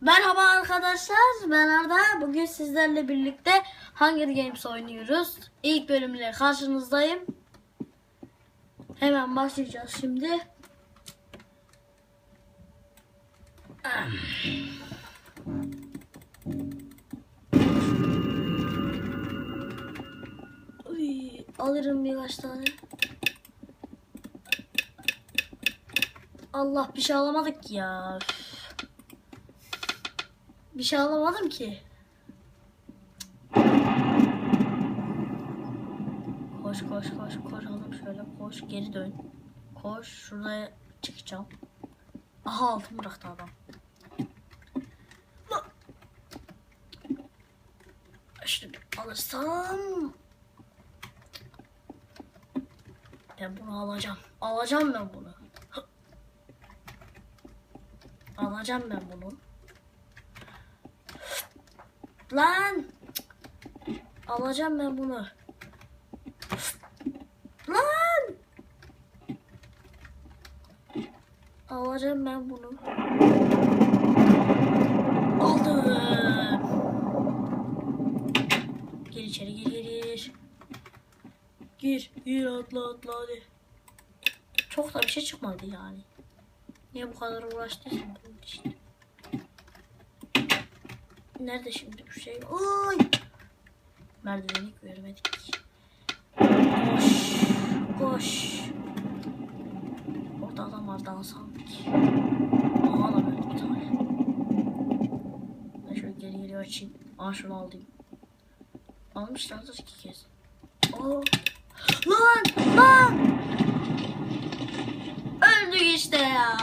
Merhaba arkadaşlar, ben Arda. Bugün sizlerle birlikte Hunger Games oynuyoruz. İlk bölümle karşınızdayım. Hemen başlayacağız şimdi. Uy, alırım birkaç tane. Allah bir şey alamadık ya. Bir şey alamadım ki. Koş koş koş koş oğlum şöyle koş geri dön. Koş şuraya çıkacağım. Aha altın bıraktı adam. Bir alırsam. Ben bunu alacağım. Alacağım ben bunu. Alacağım ben bunu. Lan! Alacağım ben bunu. Lan! Alacağım ben bunu. Aldım. Gir içeri gir gir gir. Gir gir atla atla hadi. Çok da bir şey çıkmadı yani. Niye bu kadar uğraştıysam bunun için. Nerede şimdi bu şey? Oy! Merdiveni görmedik. Koş. Koş. Orada adam var daha sanki. Aha da böyle bir tane. Ben şöyle geri geri açayım. Aa şunu alayım. Almışlardır iki kez. Oo. Lan! Lan! Öldük işte ya.